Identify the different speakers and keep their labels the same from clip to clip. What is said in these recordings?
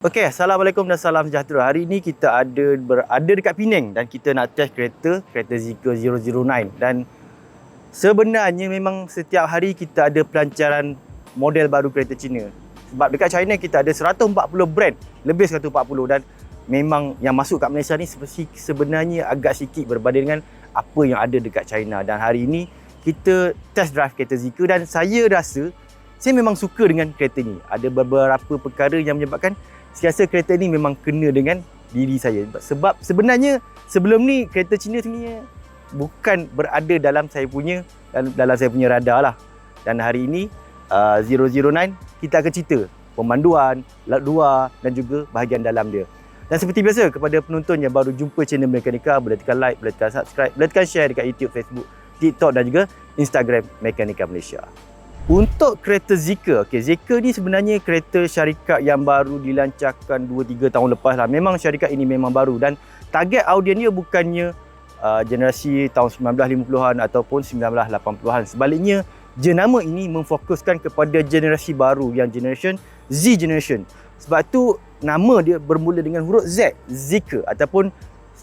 Speaker 1: Okey, Assalamualaikum dan salam sejahtera. Hari ini kita ada berada dekat Penang dan kita nak test kereta, kereta Zeekr 009 dan sebenarnya memang setiap hari kita ada pelancaran model baru kereta Cina. Sebab dekat China kita ada 140 brand, lebih 140 dan memang yang masuk kat Malaysia ni sebenarnya agak sikit berbanding dengan apa yang ada dekat China dan hari ini kita test drive kereta Zeekr dan saya rasa saya memang suka dengan kereta ni. Ada beberapa perkara yang menyebabkan saya rasa kereta ni memang kena dengan diri saya. Sebab sebenarnya sebelum ni kereta Cina ni bukan berada dalam saya punya dalam saya punya radar lah. Dan hari ini uh, 009 kita akan cerita pemanduan, laut luar dan juga bahagian dalam dia. Dan seperti biasa kepada penonton yang baru jumpa channel Mekanika boleh tekan like, boleh tekan subscribe, boleh tekan share dekat YouTube, Facebook, TikTok dan juga Instagram Mekanika Malaysia. Untuk kereta Zeekr, okay, Zeekr ni sebenarnya kereta syarikat yang baru dilancarkan 2-3 tahun lepas lah. Memang syarikat ini memang baru dan target audien dia bukannya uh, generasi tahun 1950-an ataupun 1980-an. Sebaliknya, jenama ini memfokuskan kepada generasi baru yang generation Z generation. Sebab tu nama dia bermula dengan huruf Z, Zeekr ataupun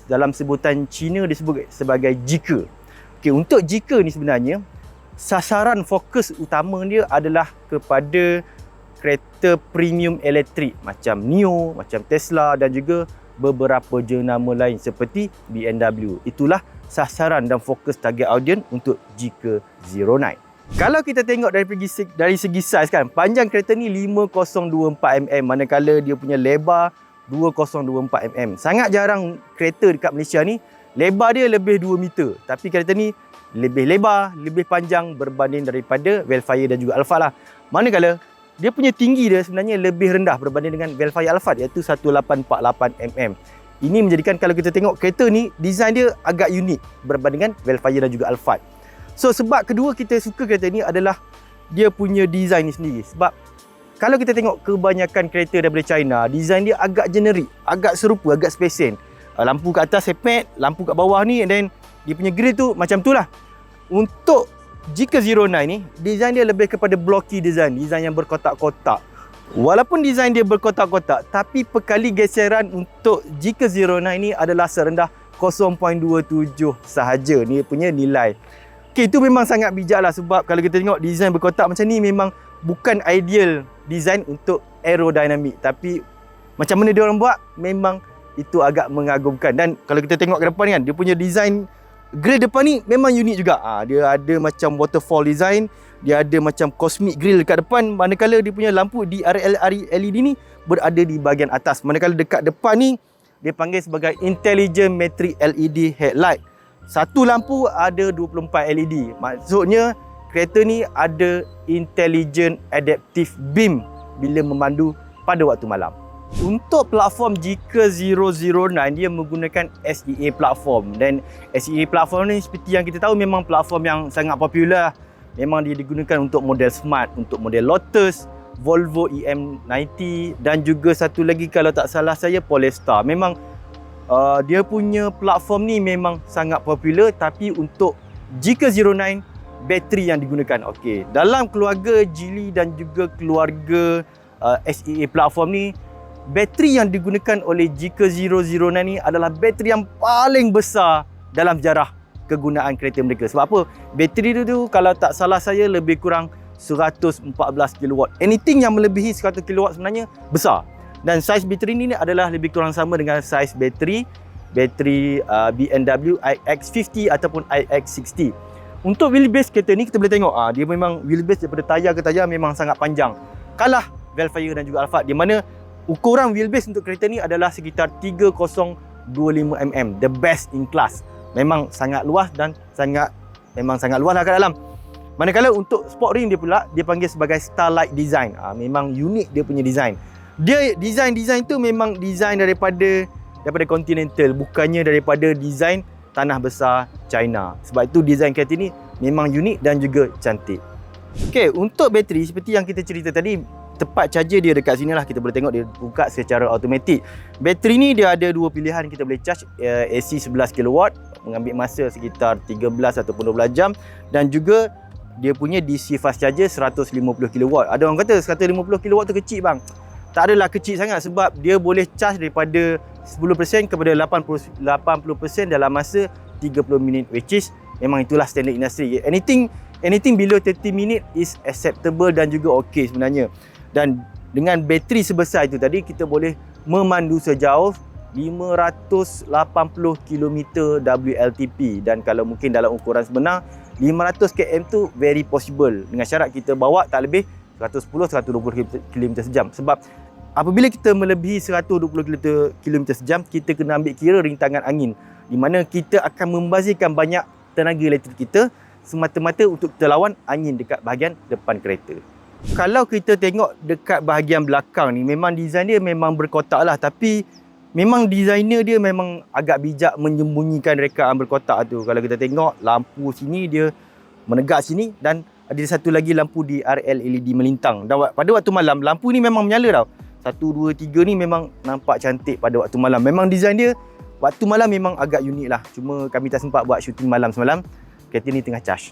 Speaker 1: dalam sebutan Cina disebut sebagai Zeekr. Okay, untuk Zeekr ni sebenarnya sasaran fokus utama dia adalah kepada kereta premium elektrik macam Nio, macam Tesla dan juga beberapa jenama lain seperti BMW. Itulah sasaran dan fokus target audience untuk Zeekr 09. Kalau kita tengok dari segi, dari segi saiz kan, panjang kereta ni 5024 mm manakala dia punya lebar 2024 mm. Sangat jarang kereta dekat Malaysia ni lebar dia lebih 2 meter. Tapi kereta ni lebih lebar, lebih panjang berbanding daripada Velfire dan juga Alphard lah. Manakala dia punya tinggi dia sebenarnya lebih rendah berbanding dengan Velfire Alphard iaitu 1848mm. Ini menjadikan kalau kita tengok kereta ni design dia agak unik berbanding dengan Velfire dan juga Alphard. So sebab kedua kita suka kereta ni adalah dia punya design ni sendiri. Sebab kalau kita tengok kebanyakan kereta daripada China, design dia agak generik, agak serupa, agak spesen. Lampu kat atas sepet, lampu kat bawah ni and then dia punya grill tu macam tu lah. Untuk jika Zero Nine ni, design dia lebih kepada blocky design. Design yang berkotak-kotak. Walaupun design dia berkotak-kotak, tapi perkali geseran untuk jika Zero Nine ni adalah serendah 0.27 sahaja. Ni punya nilai. Okay, itu memang sangat bijak lah sebab kalau kita tengok design berkotak macam ni memang bukan ideal design untuk aerodinamik. Tapi macam mana dia orang buat, memang itu agak mengagumkan. Dan kalau kita tengok ke depan kan, dia punya design grill depan ni memang unik juga. Ha, dia ada macam waterfall design, dia ada macam cosmic grill dekat depan manakala dia punya lampu DRL LED ni berada di bahagian atas. Manakala dekat depan ni dia panggil sebagai intelligent matrix LED headlight. Satu lampu ada 24 LED. Maksudnya kereta ni ada intelligent adaptive beam bila memandu pada waktu malam. Untuk platform jika 009 dia menggunakan SEA platform dan SEA platform ni seperti yang kita tahu memang platform yang sangat popular memang dia digunakan untuk model Smart, untuk model Lotus, Volvo EM90 dan juga satu lagi kalau tak salah saya Polestar. Memang uh, dia punya platform ni memang sangat popular tapi untuk jika 09 bateri yang digunakan. Okey, dalam keluarga Geely dan juga keluarga uh, SEA platform ni bateri yang digunakan oleh Jika 009 ni adalah bateri yang paling besar dalam sejarah kegunaan kereta mereka. Sebab apa? Bateri tu, tu kalau tak salah saya lebih kurang 114 kW. Anything yang melebihi 100 kW sebenarnya besar. Dan saiz bateri ni adalah lebih kurang sama dengan saiz bateri bateri uh, BMW iX50 ataupun iX60. Untuk wheelbase kereta ni kita boleh tengok ah dia memang wheelbase daripada tayar ke tayar memang sangat panjang. Kalah Velfire dan juga Alphard di mana ukuran wheelbase untuk kereta ni adalah sekitar 3025mm the best in class. Memang sangat luas dan sangat memang sangat luas lah kat dalam. Manakala untuk sport ring dia pula dia panggil sebagai starlight design. Ha, memang unik dia punya design. Dia design-design tu memang design daripada daripada continental. Bukannya daripada design tanah besar China. Sebab itu design kereta ni memang unik dan juga cantik. Okay, untuk bateri seperti yang kita cerita tadi tepat charger dia dekat sini lah. Kita boleh tengok dia buka secara automatik bateri ni dia ada dua pilihan. Kita boleh charge uh, AC 11 kW mengambil masa sekitar 13 ataupun 12 jam. Dan juga dia punya DC fast charger 150 kW ada orang kata 150 kW tu kecil bang. Tak adalah kecil sangat sebab dia boleh charge daripada 10% kepada 80 80% dalam masa 30 minit which is memang itulah standard industri. Anything anything below 30 minit is acceptable dan juga okey sebenarnya. Dan dengan bateri sebesar itu tadi kita boleh memandu sejauh 580 km WLTP dan kalau mungkin dalam ukuran sebenar 500 km tu very possible. Dengan syarat kita bawa tak lebih 110 120 km sejam. Sebab apabila kita melebihi 120 km sejam kita kena ambil kira rintangan angin. Di mana kita akan membazirkan banyak tenaga elektrik kita semata-mata untuk kita lawan angin dekat bahagian depan kereta. Kalau kita tengok dekat bahagian belakang ni memang design dia memang berkotak lah tapi memang designer dia memang agak bijak menyembunyikan rekaan berkotak tu. Kalau kita tengok lampu sini dia menegak sini dan ada satu lagi lampu di RL LED melintang. Dan pada waktu malam lampu ni memang menyala tau. Satu, dua, tiga ni memang nampak cantik pada waktu malam. Memang design dia waktu malam memang agak unik lah. Cuma kami tak sempat buat syuting malam semalam. Kereta ni tengah charge.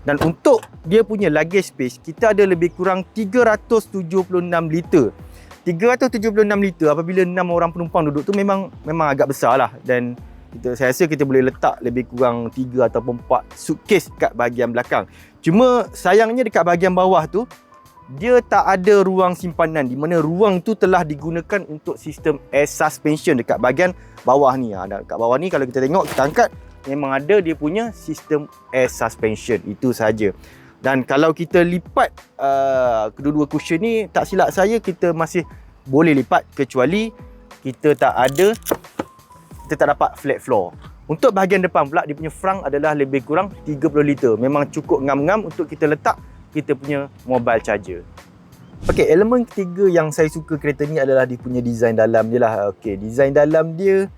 Speaker 1: Dan untuk dia punya luggage space, kita ada lebih kurang 376 liter. 376 liter apabila 6 orang penumpang duduk tu memang memang agak besar lah. Dan kita, saya rasa kita boleh letak lebih kurang 3 ataupun 4 suitcase kat bahagian belakang. Cuma sayangnya dekat bahagian bawah tu, dia tak ada ruang simpanan di mana ruang tu telah digunakan untuk sistem air suspension dekat bahagian bawah ni. Ha, dekat bawah ni kalau kita tengok, kita angkat memang ada dia punya sistem air suspension. Itu saja. Dan kalau kita lipat uh, kedua-dua cushion ni, tak silap saya kita masih boleh lipat kecuali kita tak ada, kita tak dapat flat floor. Untuk bahagian depan pula, dia punya frunk adalah lebih kurang 30 liter. Memang cukup ngam-ngam untuk kita letak kita punya mobile charger. Okey, elemen ketiga yang saya suka kereta ni adalah dia punya design dalam dia lah. Okey, design dalam dia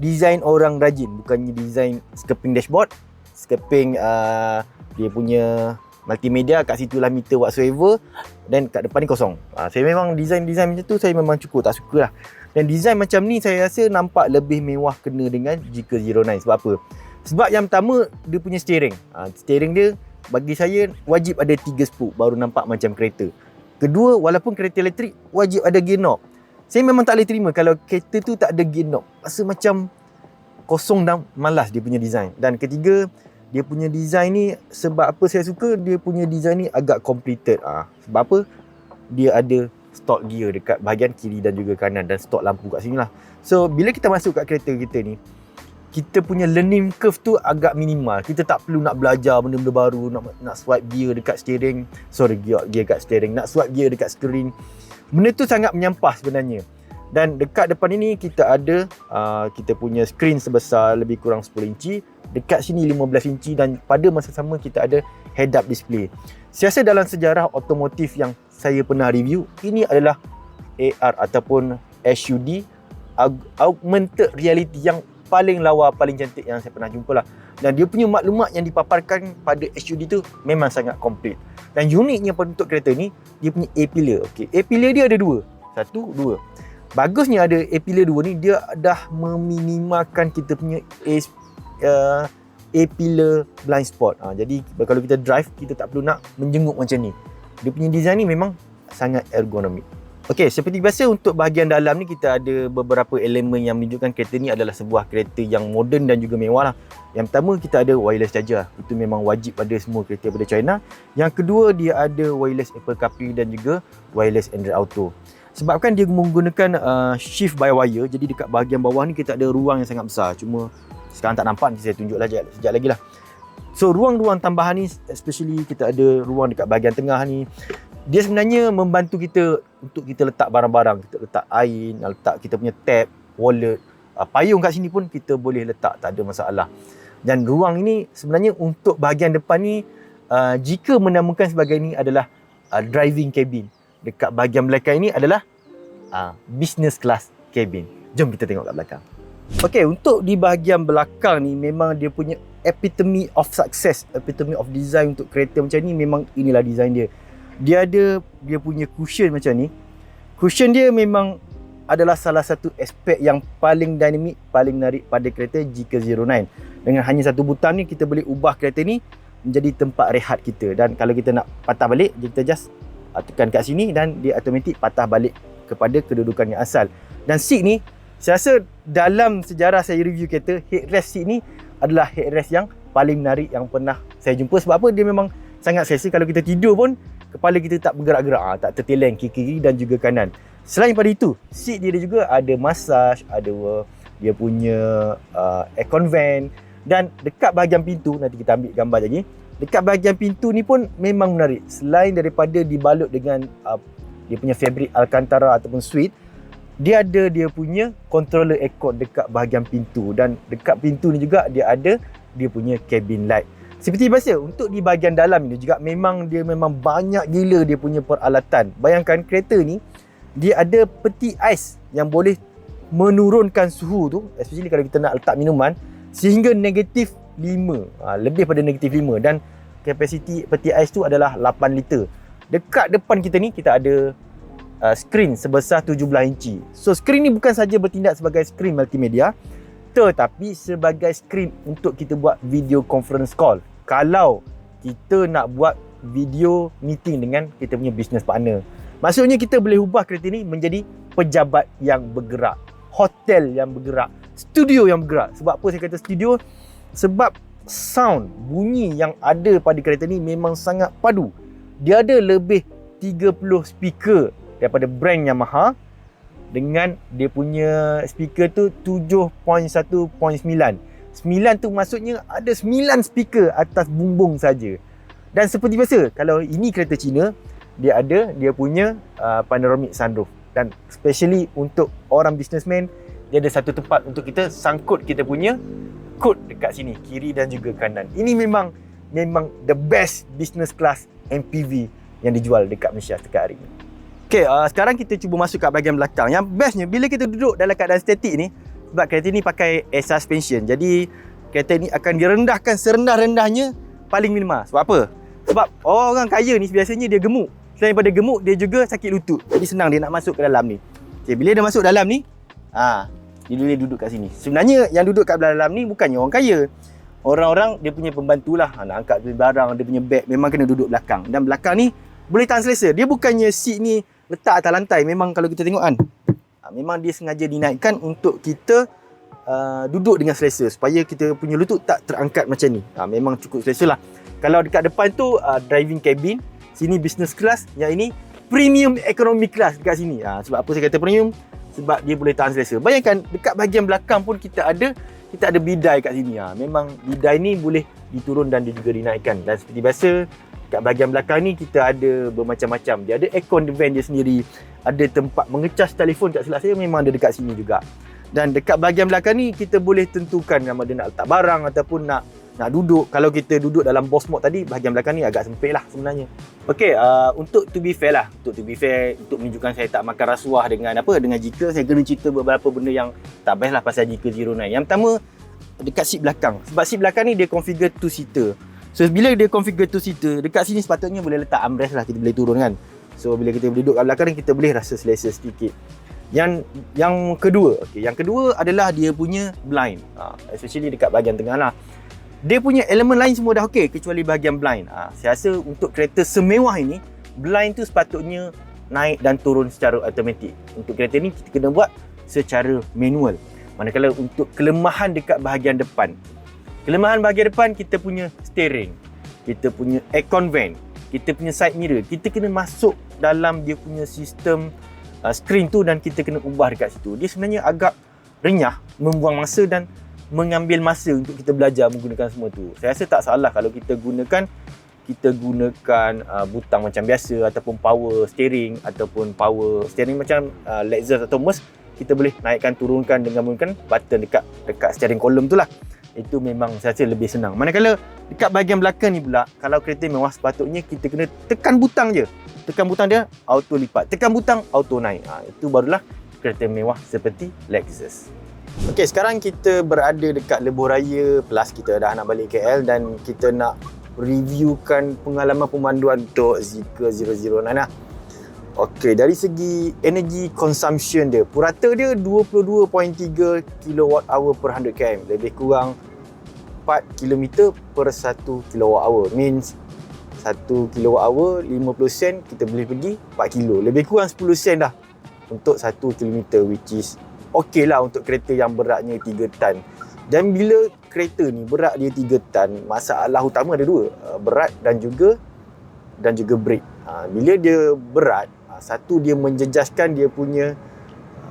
Speaker 1: design orang rajin, bukannya design scraping dashboard, scraping uh, dia punya multimedia kat situ lah meter whatsoever dan kat depan ni kosong. Uh, saya memang design-design macam tu saya memang cukup tak suka lah. Dan design macam ni saya rasa nampak lebih mewah kena dengan GK09 sebab apa? Sebab yang pertama dia punya steering. Uh, steering dia bagi saya wajib ada tiga spook baru nampak macam kereta. Kedua, walaupun kereta elektrik wajib ada gear knob. Saya memang tak boleh terima kalau kereta tu tak ada gear knob. Rasa macam kosong dan malas dia punya design. Dan ketiga, dia punya design ni sebab apa saya suka dia punya design ni agak completed ah. Sebab apa? Dia ada stock gear dekat bahagian kiri dan juga kanan dan stock lampu kat sini lah. So bila kita masuk kat kereta kita ni, kita punya learning curve tu agak minimal. Kita tak perlu nak belajar benda-benda baru, nak nak swipe gear dekat steering. Sorry, gear, gear dekat steering. Nak swipe gear dekat screen. Benda tu sangat menyampah sebenarnya. Dan dekat depan ini kita ada uh, kita punya screen sebesar lebih kurang 10 inci. Dekat sini 15 inci dan pada masa sama kita ada head up display. Saya rasa dalam sejarah otomotif yang saya pernah review, ini adalah AR ataupun SUD augmented reality yang paling lawa, paling cantik yang saya pernah jumpa lah. Dan dia punya maklumat yang dipaparkan pada SUD tu memang sangat komplit. Dan uniknya untuk kereta ni, dia punya A-pillar. Okay. A-pillar dia ada dua. Satu, dua. Bagusnya ada A-pillar dua ni, dia dah meminimalkan kita punya A, uh, A-pillar blind spot. Ha, jadi kalau kita drive, kita tak perlu nak menjenguk macam ni. Dia punya design ni memang sangat ergonomik. Okey, seperti biasa untuk bahagian dalam ni kita ada beberapa elemen yang menunjukkan kereta ni adalah sebuah kereta yang moden dan juga mewah lah. Yang pertama kita ada wireless charger. Itu memang wajib pada semua kereta pada China. Yang kedua dia ada wireless Apple CarPlay dan juga wireless Android Auto. Sebabkan dia menggunakan uh, shift by wire, jadi dekat bahagian bawah ni kita ada ruang yang sangat besar. Cuma sekarang tak nampak, nanti saya tunjuklah sekejap lagi lah. So ruang-ruang tambahan ni, especially kita ada ruang dekat bahagian tengah ni dia sebenarnya membantu kita untuk kita letak barang-barang kita letak air letak kita punya tab wallet. Uh, payung kat sini pun kita boleh letak tak ada masalah. Dan ruang ini sebenarnya untuk bahagian depan ni uh, jika menamakan sebagai ini adalah uh, driving cabin. Dekat bahagian belakang ini adalah business class cabin. Jom kita tengok kat belakang. Okey, untuk di bahagian belakang ni memang dia punya epitome of success, epitome of design untuk kereta macam ni memang inilah design dia dia ada dia punya cushion macam ni. Cushion dia memang adalah salah satu aspek yang paling dinamik paling menarik pada kereta GK09 dengan hanya satu butang ni kita boleh ubah kereta ni menjadi tempat rehat kita. Dan kalau kita nak patah balik kita just uh, tekan kat sini dan dia automatik patah balik kepada kedudukan yang asal. Dan seat ni saya rasa dalam sejarah saya review kereta headrest seat ni adalah headrest yang paling menarik yang pernah saya jumpa. Sebab apa? Dia memang sangat selesa kalau kita tidur pun kepala kita tak bergerak-gerak. Ah, tak terteleng kiri kiri dan juga kanan. Selain pada itu seat dia juga ada massage ada dia punya uh, aircon vent dan dekat bahagian pintu nanti kita ambil gambar lagi. Dekat bahagian pintu ni pun memang menarik. Selain daripada dibalut dengan uh, dia punya fabric alcantara ataupun suede dia ada dia punya controller aircon dekat bahagian pintu. Dan dekat pintu ni juga dia ada dia punya cabin light. Seperti biasa untuk di bahagian dalam ini juga memang dia memang banyak gila dia punya peralatan. Bayangkan kereta ni dia ada peti ais yang boleh menurunkan suhu tu especially kalau kita nak letak minuman sehingga negatif 5 ha, lebih pada negatif 5 dan kapasiti peti ais tu adalah 8 liter. Dekat depan kita ni kita ada uh, skrin sebesar 17 inci. So skrin ni bukan saja bertindak sebagai skrin multimedia tetapi sebagai skrin untuk kita buat video conference call. Kalau kita nak buat video meeting dengan kita punya business partner. Maksudnya kita boleh ubah kereta ni menjadi pejabat yang bergerak, hotel yang bergerak, studio yang bergerak. Sebab apa saya kata studio? Sebab sound, bunyi yang ada pada kereta ni memang sangat padu. Dia ada lebih 30 speaker daripada brand Yamaha dengan dia punya speaker tu 7.1.9 9 tu maksudnya ada 9 speaker atas bumbung saja. Dan seperti biasa, kalau ini kereta Cina, dia ada dia punya uh, panoramic sunroof dan especially untuk orang businessman dia ada satu tempat untuk kita sangkut kita punya kod dekat sini kiri dan juga kanan. Ini memang memang the best business class MPV yang dijual dekat Malaysia setakat hari ini. Okay, uh, sekarang kita cuba masuk kat bahagian belakang. Yang bestnya, bila kita duduk dalam keadaan statik ni, sebab kereta ni pakai air suspension. Jadi, kereta ni akan direndahkan serendah-rendahnya paling minima. Sebab apa? Sebab orang kaya ni biasanya dia gemuk. Selain daripada gemuk, dia juga sakit lutut. Jadi senang dia nak masuk ke dalam ni. Okay, bila dia masuk dalam ni, ah, dia boleh duduk kat sini. Sebenarnya yang duduk kat dalam ni bukannya orang kaya. Orang-orang dia punya pembantu lah. Nak angkat barang, dia punya beg memang kena duduk belakang. Dan belakang ni boleh tahan selesa. Dia bukannya seat ni letak atas lantai memang kalau kita tengok kan ha, memang dia sengaja dinaikkan untuk kita uh, duduk dengan selesa supaya kita punya lutut tak terangkat macam ni. Ha, memang cukup selesa lah. Kalau dekat depan tu uh, driving cabin sini business class yang ini premium economy class dekat sini. Ha, sebab apa saya kata premium? Sebab dia boleh tahan selesa. Bayangkan dekat bahagian belakang pun kita ada kita ada bidai kat sini. Ha. memang bidai ni boleh diturun dan dia juga dinaikkan. Dan seperti biasa kat bahagian belakang ni kita ada bermacam-macam. Dia ada aircon van dia sendiri. Ada tempat mengecas telefon kat sebelah saya memang ada dekat sini juga. Dan dekat bahagian belakang ni kita boleh tentukan sama ada nak letak barang ataupun nak nak duduk. Kalau kita duduk dalam boss mode tadi, bahagian belakang ni agak sempit lah sebenarnya. Okay, uh, untuk to be fair lah. Untuk to be fair, untuk menunjukkan saya tak makan rasuah dengan apa, dengan jika saya kena cerita beberapa benda yang tak best lah pasal jika 09. Yang pertama, dekat seat belakang. Sebab seat belakang ni dia configure two seater. So bila dia configure two seater, dekat sini sepatutnya boleh letak armrest lah kita boleh turun kan. So bila kita duduk kat belakang kita boleh rasa selesa sedikit. Yang yang kedua, okey, yang kedua adalah dia punya blind. Ha, especially dekat bahagian tengah lah. Dia punya elemen lain semua dah okey kecuali bahagian blind. Ha, saya rasa untuk kereta semewah ini, blind tu sepatutnya naik dan turun secara automatik. Untuk kereta ni kita kena buat secara manual. Manakala untuk kelemahan dekat bahagian depan, Kelemahan bahagian depan kita punya steering. Kita punya aircon vent. Kita punya side mirror. Kita kena masuk dalam dia punya sistem uh, screen tu dan kita kena ubah dekat situ. Dia sebenarnya agak renyah, membuang masa dan mengambil masa untuk kita belajar menggunakan semua tu. Saya rasa tak salah kalau kita gunakan kita gunakan uh, butang macam biasa ataupun power steering ataupun power steering macam uh, Lexus atau Merc kita boleh naikkan turunkan dengan menggunakan button dekat dekat steering column tu lah itu memang saya rasa lebih senang. Manakala dekat bahagian belakang ni pula, kalau kereta mewah sepatutnya kita kena tekan butang je. Tekan butang dia, auto lipat. Tekan butang, auto naik. Ha, itu barulah kereta mewah seperti Lexus. Okey, sekarang kita berada dekat Lebuh Raya Plus. Kita dah nak balik KL dan kita nak reviewkan pengalaman pemanduan untuk Zika 009 lah. Okey, dari segi energy consumption dia, purata dia 22.3 kWh per 100 km. Lebih kurang 4 km per 1 kWh. Means 1 kWh 50 sen kita boleh pergi 4 km. Lebih kurang 10 sen dah untuk 1 km which is okey lah untuk kereta yang beratnya 3 tan. Dan bila kereta ni berat dia 3 tan, masalah utama ada dua, uh, berat dan juga dan juga brake. Uh, bila dia berat, satu dia menjejaskan dia punya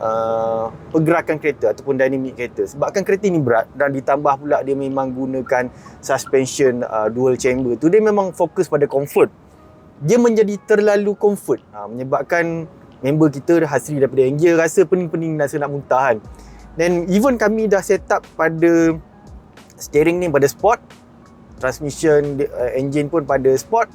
Speaker 1: uh, pergerakan kereta ataupun dinamik kereta. Sebabkan kereta ni berat dan ditambah pula dia memang gunakan suspension uh, dual chamber tu dia memang fokus pada comfort. Dia menjadi terlalu comfort. Uh, menyebabkan member kita Hasri daripada yang dia rasa pening-pening rasa nak muntah kan. Dan even kami dah set up pada steering ni pada sport transmission uh, engine pun pada sport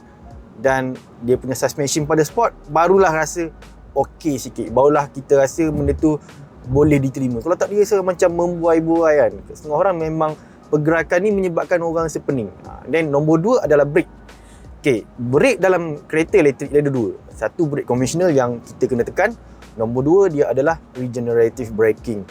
Speaker 1: dan dia punya suspension pada sport barulah rasa okey sikit. Barulah kita rasa benda tu boleh diterima. Kalau tak dia rasa macam membuai-buai kan. Setengah orang memang pergerakan ni menyebabkan orang rasa pening. Ha, nombor dua adalah brake. Okey brake dalam kereta elektrik ada dua. Satu brake konvensional yang kita kena tekan. Nombor dua dia adalah regenerative braking.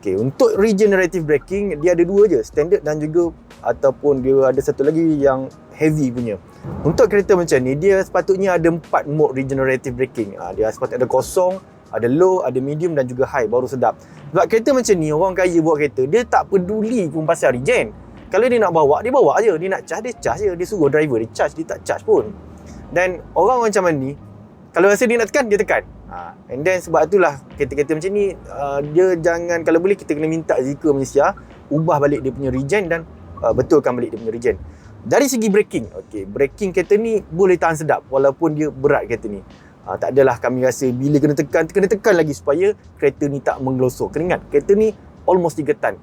Speaker 1: Okey untuk regenerative braking dia ada dua je. Standard dan juga ataupun dia ada satu lagi yang heavy punya untuk kereta macam ni, dia sepatutnya ada empat mode regenerative braking. Ha, dia sepatutnya ada kosong, ada low, ada medium dan juga high baru sedap. Sebab kereta macam ni, orang kaya buat kereta, dia tak peduli pun pasal regen. Kalau dia nak bawa, dia bawa aje. Dia nak charge, dia charge je. Dia suruh driver, dia charge, dia tak charge pun. Dan orang macam ni, kalau rasa dia nak tekan, dia tekan. Ha, and then sebab itulah kereta-kereta macam ni, uh, dia jangan, kalau boleh kita kena minta Zika Malaysia, ubah balik dia punya regen dan betulkan balik dia punya regen. Dari segi braking, okey, braking kereta ni boleh tahan sedap walaupun dia berat kereta ni. Ha, tak adalah kami rasa bila kena tekan, kena tekan lagi supaya kereta ni tak menggelosok. Kena ingat, kereta ni almost 3 tan.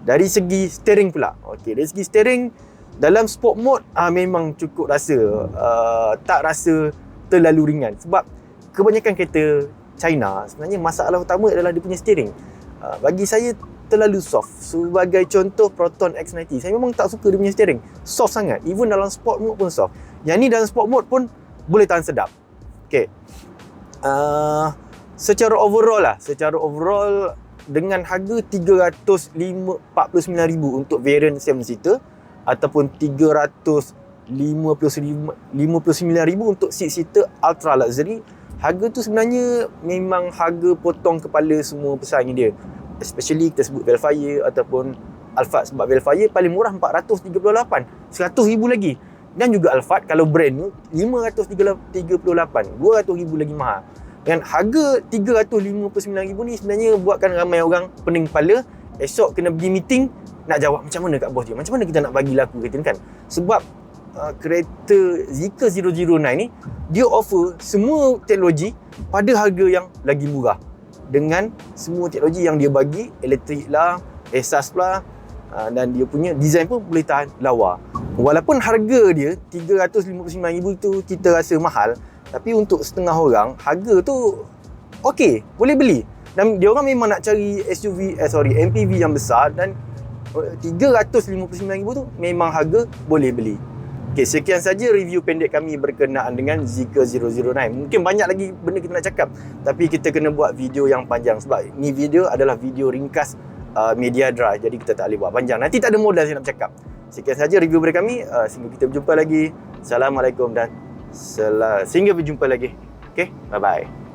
Speaker 1: Dari segi steering pula. Okey, dari segi steering dalam sport mode ha, memang cukup rasa uh, tak rasa terlalu ringan sebab kebanyakan kereta China sebenarnya masalah utama adalah dia punya steering. Uh, bagi saya terlalu soft. Sebagai contoh Proton X90, saya memang tak suka dia punya steering. Soft sangat. Even dalam sport mode pun soft. Yang ni dalam sport mode pun boleh tahan sedap. Okay. Uh, secara overall lah, secara overall dengan harga 349,000 untuk variant 7 seater ataupun 359,000 untuk 6 seater ultra luxury harga tu sebenarnya memang harga potong kepala semua pesaing dia especially kita sebut Velfire ataupun Alphard sebab Velfire paling murah 438 100 ribu lagi. Dan juga Alphard kalau brand new 538 200 ribu lagi mahal. Dengan harga 359 ribu ni sebenarnya buatkan ramai orang pening kepala esok kena pergi meeting nak jawab macam mana kat bos dia macam mana kita nak bagi laku kereta ni kan. Sebab uh, kereta Zika 009 ni dia offer semua teknologi pada harga yang lagi murah dengan semua teknologi yang dia bagi elektrik lah esas pula uh, dan dia punya design pun boleh tahan lawa. Walaupun harga dia 359,000 tu kita rasa mahal tapi untuk setengah orang harga tu okey boleh beli. Dan dia orang memang nak cari SUV eh sorry MPV yang besar dan 359,000 tu memang harga boleh beli Okay, sekian saja review pendek kami berkenaan dengan Zika 009. Mungkin banyak lagi benda kita nak cakap. Tapi kita kena buat video yang panjang. Sebab ni video adalah video ringkas uh, media drive. Jadi kita tak boleh buat panjang. Nanti tak ada modal saya nak bercakap. Sekian saja review dari kami. Uh, sehingga kita berjumpa lagi. Assalamualaikum dan sel- sehingga berjumpa lagi. Okay, bye-bye.